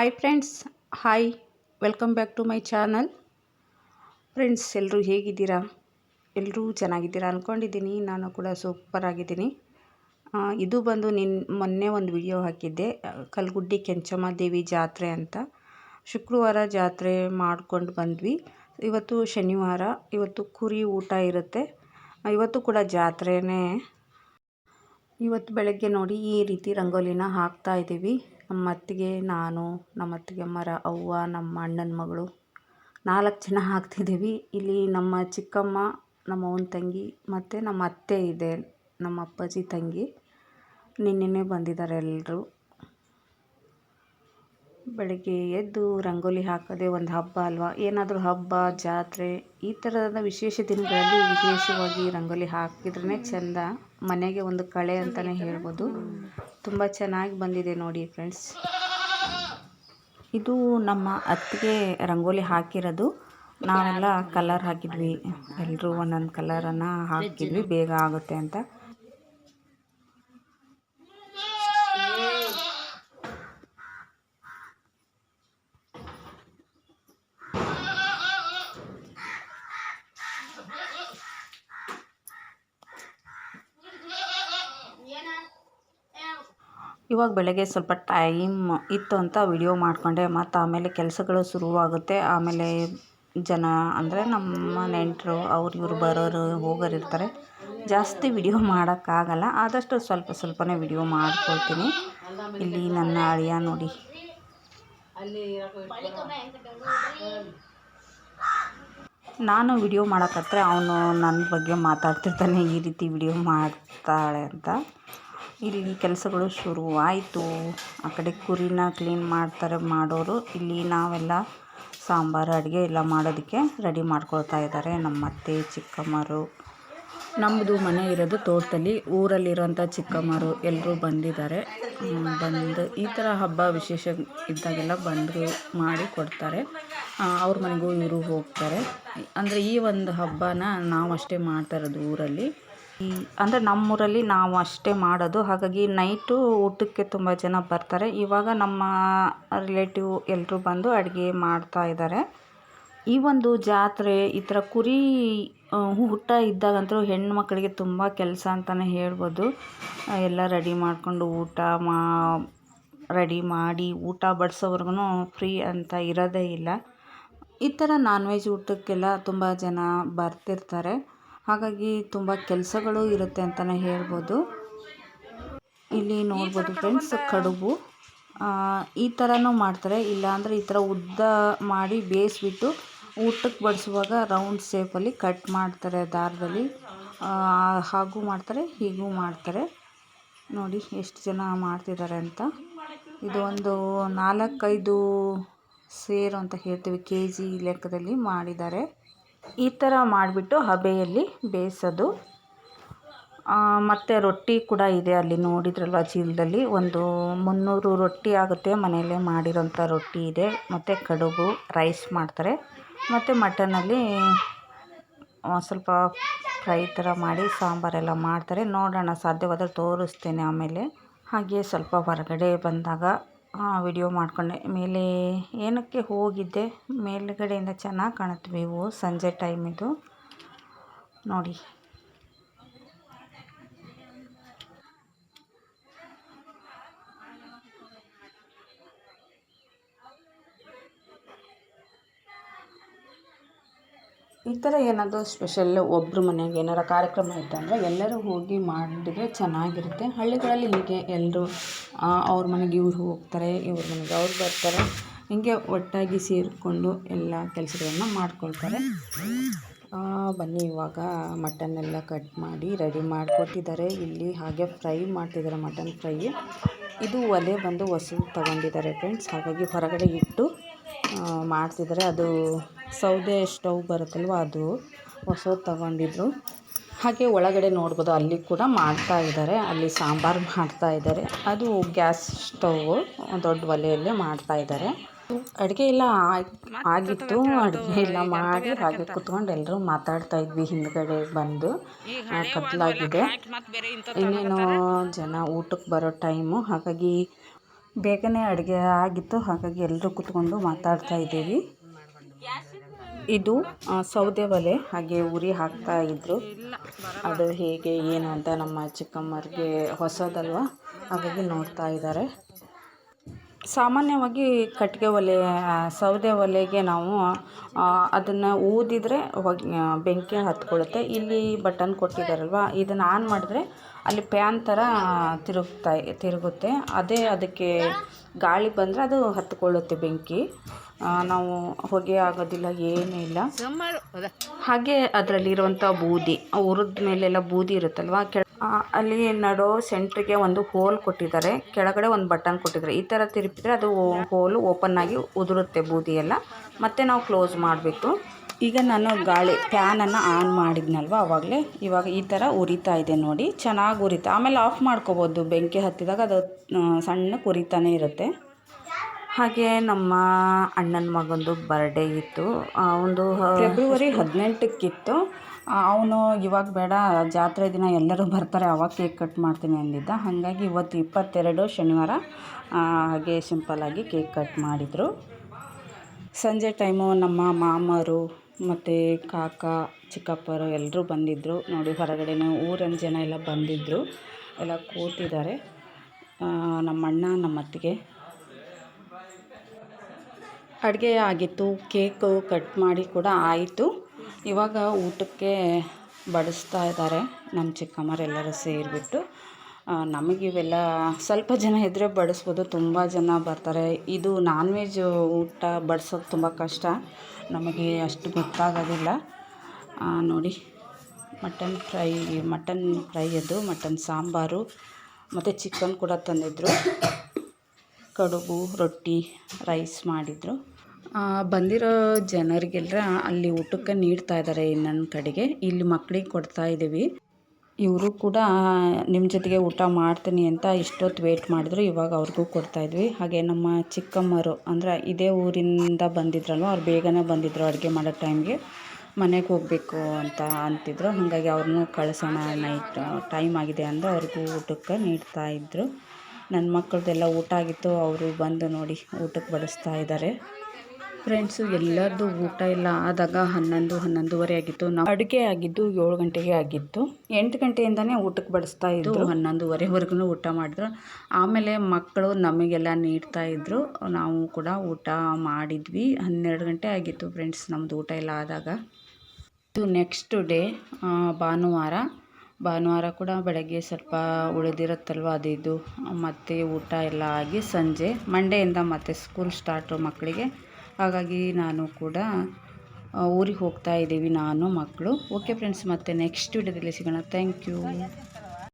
Hi friends hi welcome back to my channel friends ಎಲ್ಲರೂ ಹೇಗಿದ್ದೀರಾ? ಎಲ್ಲರೂ ಚೆನ್ನಾಗಿದ್ದೀರಾ ಅಂದ್ಕೊಂಡಿದ್ದೀನಿ ನಾನು ಕೂಡ ಸೂಪರ್ ಆಗಿದ್ದೀನಿ. ಇದು ಬಂದು ನಿನ್ನ ಮೊನ್ನೆ ಒಂದು ವಿಡಿಯೋ ಹಾಕಿದ್ದೆ. ಕಲ್ಗುಡ್ಡಿ ಕೆಂಚಮ್ಮ ದೇವಿ ಜಾತ್ರೆ ಅಂತ. ಶುಕ್ರವಾರ ಜಾತ್ರೆ ಮಾಡ್ಕೊಂಡು ಬಂದ್ವಿ. ಇವತ್ತು ಶನಿವಾರ, ಇವತ್ತು ಕುರಿ ಊಟ ಇರುತ್ತೆ. ಇವತ್ತು ಕೂಡ ಜಾತ್ರೆನೇ. ಇವತ್ತು ಬೆಳಗ್ಗೆ ನೋಡಿ ಈ ರೀತಿ ರಂಗೋಲಿನ ಹಾಕ್ತಾ ಇದ್ದೀವಿ. ನಮ್ಮ ಅತ್ತಿಗೆ ನಾನು ನಮ್ಮ ಅತ್ತಿಗೆ ಮರ ಅವ್ವ, ನಮ್ಮ ಅಣ್ಣನ ಮಗಳು. ನಾಲ್ಕು ಜನ ಹಾಕ್ತಿದ್ದೀವಿ ಇಲ್ಲಿ ನಮ್ಮ ಚಿಕ್ಕಮ್ಮ, ನಮ್ಮ ತಂಗಿ ಮತ್ತು ನಮ್ಮ ಅತ್ತೆ ಇದೆ, ನಮ್ಮ ಅಪ್ಪಾಜಿ ತಂಗಿ. ನಿನ್ನೆನೇ ಬಂದಿದ್ದಾರೆ ಎಲ್ಲರೂ ಬೆಳಗ್ಗೆ ಎದ್ದು ರಂಗೋಲಿ ಹಾಕೋದೇ ಒಂದು ಹಬ್ಬ ಅಲ್ವಾ? ಏನಾದರೂ ಹಬ್ಬ, ಜಾತ್ರೆ, ಈ ಥರದ ವಿಶೇಷ ದಿನಗಳಲ್ಲಿ ವಿಶೇಷವಾಗಿ ರಂಗೋಲಿ ಹಾಕಿದ್ರೇ ಚೆಂದ. ಮನೆಗೆ ಒಂದು ಕಳೆ ಅಂತಲೇ ಹೇಳ್ಬೋದು. ತುಂಬ ಚೆನ್ನಾಗಿ ಬಂದಿದೆ ನೋಡಿ ಫ್ರೆಂಡ್ಸ್. ಇದು ನಮ್ಮ ಅತ್ತಿಗೆ ರಂಗೋಲಿ ಹಾಕಿರೋದು. ನಾವೆಲ್ಲ ಕಲರ್ ಹಾಕಿದ್ವಿ. ಎಲ್ಲರೂ ಒಂದೊಂದು ಕಲರನ್ನು ಹಾಕಿದ್ವಿ. ಬೇಗ ಆಗುತ್ತೆ ಅಂತ. ಇವಾಗ ಬೆಳಗ್ಗೆ ಸ್ವಲ್ಪ ಟೈಮ್ ಇತ್ತು ಅಂತ ವಿಡಿಯೋ ಮಾಡಿಕೊಂಡೆ. ಮತ್ತು ಆಮೇಲೆ ಕೆಲಸಗಳು ಶುರುವಾಗುತ್ತೆ. ಆಮೇಲೆ ಜನ ಅಂದರೆ ನಮ್ಮ ನೆಂಟರು, ಅವ್ರು ಇವ್ರು ಬರೋರು, ಹೋಗೋರು ಇರ್ತಾರೆ. ಜಾಸ್ತಿ ವಿಡಿಯೋ ಮಾಡೋಕ್ಕಾಗಲ್ಲ. ಆದಷ್ಟು ಸ್ವಲ್ಪ ಸ್ವಲ್ಪನೇ ವಿಡಿಯೋ ಮಾಡ್ಕೊಳ್ತೀನಿ. ಇಲ್ಲಿ ನನ್ನ ಅಳಿಯ ನೋಡಿ. ನಾನು ವಿಡಿಯೋ ಮಾಡೋಕ್ಕತ್ರೆ ಅವನು ನನ್ನ ಬಗ್ಗೆ ಮಾತಾಡ್ತಿರ್ತಾನೆ, ಈ ರೀತಿ ವಿಡಿಯೋ ಮಾಡ್ತಾಳೆ ಅಂತ. ಇಲ್ಲಿ ಕೆಲಸಗಳು ಶುರುವಾಯಿತು ಆ ಕಡೆ ಕುರಿನ ಕ್ಲೀನ್ ಮಾಡ್ತಾರೆ, ಮಾಡೋರು. ಇಲ್ಲಿ ನಾವೆಲ್ಲ ಸಾಂಬಾರು, ಅಡುಗೆ ಎಲ್ಲ ಮಾಡೋದಕ್ಕೆ ರೆಡಿ ಮಾಡ್ಕೊಳ್ತಾ ಇದ್ದಾರೆ. ನಮ್ಮ ಅತ್ತೆ, ಚಿಕ್ಕಮ್ಮರು. ನಮ್ಮದು ಮನೆ ಇರೋದು ತೋಟದಲ್ಲಿ. ಊರಲ್ಲಿರೋಂಥ ಚಿಕ್ಕಮ್ಮರು ಎಲ್ಲರೂ ಬಂದಿದ್ದಾರೆ. ಬಂದು ಈ ಥರ ಹಬ್ಬ ವಿಶೇಷ ಇದ್ದಾಗೆಲ್ಲ ಬಂದು ಮಾಡಿ ಕೊಡ್ತಾರೆ. ಅವ್ರ ಮನೆಗೂ ಇವರು ಹೋಗ್ತಾರೆ. ಅಂದರೆ ಈ ಒಂದು ಹಬ್ಬನ ನಾವು ಅಷ್ಟೇ ಮಾಡ್ತಾ ಇರೋದು ಊರಲ್ಲಿ. ಈ ಅಂದರೆ ನಮ್ಮೂರಲ್ಲಿ ನಾವು ಅಷ್ಟೇ ಮಾಡೋದು. ಹಾಗಾಗಿ ನೈಟು ಊಟಕ್ಕೆ ತುಂಬ ಜನ ಬರ್ತಾರೆ. ಇವಾಗ ನಮ್ಮ ರಿಲೇಟಿವ್ ಎಲ್ಲರೂ ಬಂದು ಅಡುಗೆ ಮಾಡ್ತಾ ಇದ್ದಾರೆ. ಈ ಒಂದು ಜಾತ್ರೆ, ಈ ಥರ ಕುರಿ ಊಟ ಇದ್ದಾಗಂತೂ ಮಕ್ಕಳಿಗೆ ತುಂಬ ಕೆಲಸ ಅಂತಲೇ ಹೇಳ್ಬೋದು. ಎಲ್ಲ ರೆಡಿ ಮಾಡಿಕೊಂಡು ಊಟ ಮಾ, ರೆಡಿ ಮಾಡಿ ಊಟ ಬಡಿಸೋವರ್ಗು ಫ್ರೀ ಅಂತ ಇರೋದೇ ಇಲ್ಲ. ಈ ಥರ ನಾನ್ ವೆಜ್ ಊಟಕ್ಕೆಲ್ಲ ತುಂಬ ಜನ ಬರ್ತಿರ್ತಾರೆ. ಹಾಗಾಗಿ ತುಂಬ ಕೆಲಸಗಳು ಇರುತ್ತೆ ಅಂತಲೇ ಹೇಳ್ಬೋದು. ಇಲ್ಲಿ ನೋಡ್ಬೋದು ಫ್ರೆಂಡ್ಸ್, ಕಡುಬು. ಈ ಥರನೂ ಮಾಡ್ತಾರೆ. ಇಲ್ಲಾಂದರೆ ಈ ಥರ ಉದ್ದ ಮಾಡಿ ಬೇಯಿಸ್ಬಿಟ್ಟು ಊಟಕ್ಕೆ ಬಡಿಸುವಾಗ ರೌಂಡ್ ಶೇಪಲ್ಲಿ ಕಟ್ ಮಾಡ್ತಾರೆ ದಾರದಲ್ಲಿ. ಹಾಗೂ ಮಾಡ್ತಾರೆ, ಹೀಗೂ ಮಾಡ್ತಾರೆ. ನೋಡಿ ಎಷ್ಟು ಜನ ಮಾಡ್ತಿದ್ದಾರೆ ಅಂತ. ಇದು ಒಂದು ನಾಲ್ಕೈದು ಸೇರು ಅಂತ ಹೇಳ್ತೀವಿ ಕೆ ಜಿ ಲೆಕ್ಕದಲ್ಲಿ ಮಾಡಿದ್ದಾರೆ. ಈ ಥರ ಮಾಡಿಬಿಟ್ಟು ಹಬೆಯಲ್ಲಿ ಬೇಯಿಸೋದು. ಮತ್ತು ರೊಟ್ಟಿ ಕೂಡ ಇದೆ ಅಲ್ಲಿ ನೋಡಿದ್ರಲ್ವ ಚೀಲದಲ್ಲಿ. ಒಂದು ಮುನ್ನೂರು ರೊಟ್ಟಿ ಆಗುತ್ತೆ ಮನೆಯಲ್ಲೇ ಮಾಡಿರೋಂಥ ರೊಟ್ಟಿ ಇದೆ. ಮತ್ತು ಕಡುಬು, ರೈಸ್ ಮಾಡ್ತಾರೆ. ಮತ್ತು ಮಟನಲ್ಲಿ ಸ್ವಲ್ಪ ಫ್ರೈ ಥರ ಮಾಡಿ ಸಾಂಬಾರೆಲ್ಲ ಮಾಡ್ತಾರೆ. ನೋಡೋಣ, ಸಾಧ್ಯವಾದರೆ ತೋರಿಸ್ತೇನೆ ಆಮೇಲೆ. ಹಾಗೆ ಸ್ವಲ್ಪ ಹೊರಗಡೆ ಬಂದಾಗ ವಿಡಿಯೋ ಮಾಡಿಕೊಂಡೆ. ಮೇಲೆ ಏನಕ್ಕೆ ಹೋಗಿದ್ದೆ? ಮೇಲುಗಡೆಯಿಂದ ಚೆನ್ನಾಗಿ ಕಾಣುತ್ತೆ ವ್ಯೂವು ಸಂಜೆ ಟೈಮ್ ನೋಡಿ. ಈ ಥರ ಏನಾದರೂ ಸ್ಪೆಷಲ್ ಒಬ್ಬರು ಮನೆಗೆ ಏನಾರ ಕಾರ್ಯಕ್ರಮ ಇತ್ತಂದರೆ ಎಲ್ಲರೂ ಹೋಗಿ ಮಾಡಿದ್ರೆ ಚೆನ್ನಾಗಿರುತ್ತೆ. ಹಳ್ಳಿಗಳಲ್ಲಿ ಹೀಗೆ ಎಲ್ಲರೂ ಅವ್ರ ಮನೆಗೆ ಇವ್ರು ಹೋಗ್ತಾರೆ, ಇವ್ರ ಮನೆಗೆ ಅವ್ರು ಬರ್ತಾರೆ. ಹೀಗೆ ಒಟ್ಟಾಗಿ ಸೇರಿಕೊಂಡು ಎಲ್ಲ ಕೆಲಸಗಳನ್ನ ಮಾಡ್ಕೊಳ್ತಾರೆ. ಬನ್ನಿ, ಇವಾಗ ಮಟನ್ ಎಲ್ಲ ಕಟ್ ಮಾಡಿ ರೆಡಿ ಮಾಡಿಕೊಟ್ಟಿದ್ದಾರೆ. ಇಲ್ಲಿ ಹಾಗೆ ಫ್ರೈ ಮಾಡ್ತಿದ್ದಾರೆ ಮಟನ್ ಫ್ರೈ. ಇದು ಒಲೆ ಬಂದು ಹೊಸ ತಗೊಂಡಿದ್ದಾರೆ ಫ್ರೆಂಡ್ಸ್ ಹಾಗಾಗಿ ಹೊರಗಡೆ ಇಟ್ಟು ಮಾಡ್ತಿದ್ದಾರೆ. ಅದು ಸೌದೆ ಸ್ಟವ್ ಬರುತ್ತಲ್ವ ಅದು ಹೊಸದು ತಗೊಂಡಿದ್ರು. ಹಾಗೆ ಒಳಗಡೆ ನೋಡ್ಬೋದು ಅಲ್ಲಿ ಕೂಡ ಮಾಡ್ತಾ ಇದ್ದಾರೆ. ಅಲ್ಲಿ ಸಾಂಬಾರು ಮಾಡ್ತಾ ಇದ್ದಾರೆ. ಅದು ಗ್ಯಾಸ್ ಸ್ಟವ್ ದೊಡ್ಡ ಒಲೆಯಲ್ಲೇ ಮಾಡ್ತಾ ಇದ್ದಾರೆ. ಅಡುಗೆ ಎಲ್ಲ ಆಗ್- ಆಗಿತ್ತು. ಅಡುಗೆ ಎಲ್ಲ ಮಾಡಿ ಹಾಗೆ ಕುತ್ಕೊಂಡು ಎಲ್ಲರೂ ಮಾತಾಡ್ತಾ ಇದ್ವಿ. ಹಿಂದ್ಗಡೆ ಬಂದು ಕತ್ಲಾಗಿದೆ. ಇನ್ನೇನು ಜನ ಊಟಕ್ಕೆ ಬರೋ ಟೈಮು. ಹಾಗಾಗಿ ಬೇಗನೆ ಅಡುಗೆ ಆಗಿತ್ತು. ಹಾಗಾಗಿ ಎಲ್ಲರೂ ಕುತ್ಕೊಂಡು ಮಾತಾಡ್ತಾ ಇದ್ದೀವಿ. ಇದು ಸೌದೆ ಒಲೆ, ಹಾಗೆ ಉರಿ ಹಾಕ್ತಾ ಇದ್ದರು ಅದು ಹೇಗೆ, ಏನು ಅಂತ ನಮ್ಮ ಚಿಕ್ಕಮ್ಮರಿಗೆ ಹೊಸದಲ್ವಾ? ಹಾಗಾಗಿ ನೋಡ್ತಾ ಇದ್ದಾರೆ. ಸಾಮಾನ್ಯವಾಗಿ ಕಟ್ಟಿಗೆ ಒಲೆ ಸೌದೆ ಒಲೆಗೆ ನಾವು ಅದನ್ನು ಊದಿದರೆ ಬೆಂಕಿ ಹತ್ಕೊಳ್ಳುತ್ತೆ. ಇಲ್ಲಿ ಬಟನ್ ಕೊಟ್ಟಿದ್ದಾರಲ್ವ? ಇದನ್ನು ಆನ್ ಮಾಡಿದ್ರೆ ಅಲ್ಲಿ ಪ್ಯಾನ್ ಥರ ತಿರುಗ್ತಾ, ತಿರುಗುತ್ತೆ. ಅದೇ ಅದಕ್ಕೆ ಗಾಳಿ ಬಂದರೆ ಅದು ಹತ್ಕೊಳ್ಳುತ್ತೆ ಬೆಂಕಿ. ನಾವು ಹೊಗೆ ಆಗೋದಿಲ್ಲ, ಏನೂ ಇಲ್ಲ. ಹಾಗೆ ಅದರಲ್ಲಿರುವಂಥ ಬೂದಿ ಹುರಿದ ಮೇಲೆಲ್ಲ ಬೂದಿ ಇರುತ್ತಲ್ವ ಕೆಳ ಅಲ್ಲಿ ನಡೋ ಸೆಂಟ್ರಿಗೆ ಒಂದು ಹೋಲ್ ಕೊಟ್ಟಿದ್ದಾರೆ. ಕೆಳಗಡೆ ಒಂದು ಬಟನ್ ಕೊಟ್ಟಿದ್ದಾರೆ. ಈ ಥರ ತಿರುಪಿದ್ರೆ ಅದು ಹೋಲು ಓಪನ್ ಆಗಿ ಉದುರುತ್ತೆ ಬೂದಿ ಮತ್ತು ಮತ್ತೆ ನಾವು ಕ್ಲೋಸ್ ಮಾಡಬೇಕು ಈಗ ನಾನು ಗಾಳಿ ಫ್ಯಾನನ್ನು ಆನ್ ಮಾಡಿದ್ನಲ್ವ ಆವಾಗಲೇ ಇವಾಗ ಈ ಥರ ಉರಿತಾ ಇದೆ ನೋಡಿ. ಚೆನ್ನಾಗಿ ಉರಿತ ಆಮೇಲೆ ಆಫ್ ಮಾಡ್ಕೋಬೋದು. ಬೆಂಕಿ ಹತ್ತಿದಾಗ ಅದು ಸಣ್ಣ ಸಣ್ಣಕ್ಕೆ ಉರಿತಾನೆ ಇರುತ್ತೆ. ಹಾಗೆ ನಮ್ಮ ಅಣ್ಣನ ಮಗಂದು ಬರ್ಡೇ ಇತ್ತು. ಒಂದು ಫೆಬ್ರವರಿ ಹದಿನೆಂಟಕ್ಕಿತ್ತು. ಅವನು ಇವಾಗ ಬೇಡ ಜಾತ್ರೆ ದಿನ ಎಲ್ಲರೂ ಬರ್ತಾರೆ ಅವಾಗ ಕೇಕ್ ಕಟ್ ಮಾಡ್ತೀನಿ ಅಂದಿದ್ದ. ಹಾಗಾಗಿ ಇವತ್ತು ಇಪ್ಪತ್ತೆರಡು ಶನಿವಾರ ಹಾಗೆ ಸಿಂಪಲ್ಲಾಗಿ ಕೇಕ್ ಕಟ್ ಮಾಡಿದರು. ಸಂಜೆ ಟೈಮು ನಮ್ಮ ಮಾಮರು ಮತ್ತು ಕಾಕ, ಚಿಕ್ಕಪ್ಪರು ಎಲ್ಲರೂ ಬಂದಿದ್ದರು ನೋಡಿ, ಹೊರಗಡೆನೇ ಊರಿನ ಜನ ಎಲ್ಲ ಬಂದಿದ್ದರು ಎಲ್ಲ ಕೂತಿದ್ದಾರೆ. ನಮ್ಮ ಅಣ್ಣ ನಮ್ಮ ಅತ್ತಿಗೆ ಅಡುಗೆ ಆಗಿತ್ತು. ಕೇಕು ಕಟ್ ಮಾಡಿ ಕೂಡ ಆಯಿತು. ಇವಾಗ ಊಟಕ್ಕೆ ಬಡಿಸ್ತಾ ಇದ್ದಾರೆ. ನಮ್ಮ ಚಿಕ್ಕಮ್ಮರೆಲ್ಲರೂ ಸೇರಿಬಿಟ್ಟು. ನಮಗಿವೆಲ್ಲ ಸ್ವಲ್ಪ ಜನ ಇದ್ದರೆ ಬಡಿಸ್ಬೋದು, ತುಂಬ ಜನ ಬರ್ತಾರೆ. ಇದು ನಾನ್ ವೆಜ್ ಊಟ ಬಡ್ಸೋದು ತುಂಬ ಕಷ್ಟ. ನಮಗೆ ಅಷ್ಟು ಗೊತ್ತಾಗೋದಿಲ್ಲ. ನೋಡಿ ಮಟನ್ ಫ್ರೈ ಮಟನ್ ಫ್ರೈ ಅದು ಮಟನ್ ಸಾಂಬಾರು, ಮತ್ತು ಚಿಕನ್ ಕೂಡ ತಂದಿದ್ದರು ಕಡುಬು, ರೊಟ್ಟಿ ರೈಸ್ ಮಾಡಿದರು. ಬಂದಿರೋ ಜನರಿಗೆಲ್ಲ ಅಲ್ಲಿ ಊಟಕ್ಕೆ ನೀಡ್ತಾ ಇದ್ದಾರೆ ಇನ್ನೊಂದು ಕಡೆಗೆ. ಇಲ್ಲಿ ಮಕ್ಕಳಿಗೆ ಕೊಡ್ತಾ ಇದ್ದೀವಿ. ಇವರು ಕೂಡ ನಿಮ್ಮ ಜೊತೆಗೆ ಊಟ ಮಾಡ್ತೀನಿ ಅಂತ ಇಷ್ಟೊತ್ತು ವೇಟ್ ಮಾಡಿದ್ರು. ಇವಾಗ ಅವ್ರಿಗೂ ಕೊಡ್ತಾ ಇದ್ವಿ. ಹಾಗೆ ನಮ್ಮ ಚಿಕ್ಕಮ್ಮರು, ಅಂದರೆ ಇದೇ ಊರಿಂದ ಬಂದಿದ್ರಲ್ವ, ಅವ್ರು ಬೇಗನೆ ಬಂದಿದ್ದರು ಅಡುಗೆ ಮಾಡೋ ಟೈಮ್ಗೆ ಮನೆಗೆ ಹೋಗಬೇಕು ಅಂತ ಅಂತಿದ್ರು. ಹಾಗಾಗಿ ಅವ್ರನ್ನೂ ಕಳಿಸೋಣ ನೈಟ್ ಟೈಮ್ ಆಗಿದೆ ಅಂದರೆ ಅವ್ರಿಗೂ ಊಟಕ್ಕೆ ನೀಡ್ತಾ ಇದ್ದರು ನನ್ನ ಮಕ್ಕಳದ್ದೆಲ್ಲ ಊಟ ಆಗಿತ್ತು. ಅವರು ಬಂದು ನೋಡಿ ಊಟಕ್ಕೆ ಬಡಿಸ್ತಾ ಇದ್ದಾರೆ ಫ್ರೆಂಡ್ಸು ಎಲ್ಲರದ್ದು ಊಟ ಎಲ್ಲ ಆದಾಗ ಹನ್ನೊಂದು ಹನ್ನೊಂದುವರೆ ಆಗಿತ್ತು. ನಾವು ಅಡುಗೆ ಆಗಿದ್ದು ಏಳು ಗಂಟೆಗೆ ಆಗಿತ್ತು. ಎಂಟು ಗಂಟೆಯಿಂದನೇ ಊಟಕ್ಕೆ ಬಡಿಸ್ತಾ ಇದ್ದು ಹನ್ನೊಂದುವರೆವರೆಗೂ ಊಟ ಮಾಡಿದ್ರು. ಆಮೇಲೆ ಮಕ್ಕಳು ನಮಗೆಲ್ಲ ನೀಡ್ತಾ ಇದ್ದರು ನಾವು ಕೂಡ ಊಟ ಮಾಡಿದ್ವಿ. ಹನ್ನೆರಡು ಗಂಟೆ ಆಗಿತ್ತು ಫ್ರೆಂಡ್ಸ್ ನಮ್ಮದು ಊಟ ಎಲ್ಲ ಆದಾಗ. ಇದು ನೆಕ್ಸ್ಟ್ ಡೇ ಭಾನುವಾರ. ಭಾನುವಾರ ಕೂಡ ಬೆಳಗ್ಗೆ ಸ್ವಲ್ಪ ಉಳಿದಿರುತ್ತಲ್ವ ಅದು ಇದು ಮತ್ತು ಊಟ ಎಲ್ಲ ಆಗಿ ಸಂಜೆ ಮಂಡೆಯಿಂದ ಮತ್ತೆ ಸ್ಕೂಲ್ ಸ್ಟಾರ್ಟು ಮಕ್ಕಳಿಗೆ. ಹಾಗಾಗಿ ನಾನು ಕೂಡ ಊರಿಗೆ ಹೋಗ್ತಾ ಇದ್ದೀವಿ, ನಾನು, ಮಕ್ಕಳು. ಓಕೆ ಫ್ರೆಂಡ್ಸ್ ಮತ್ತೆ ನೆಕ್ಸ್ಟ್ ವಿಡಿಯೋದಲ್ಲಿ ಸಿಗೋಣ. Thank you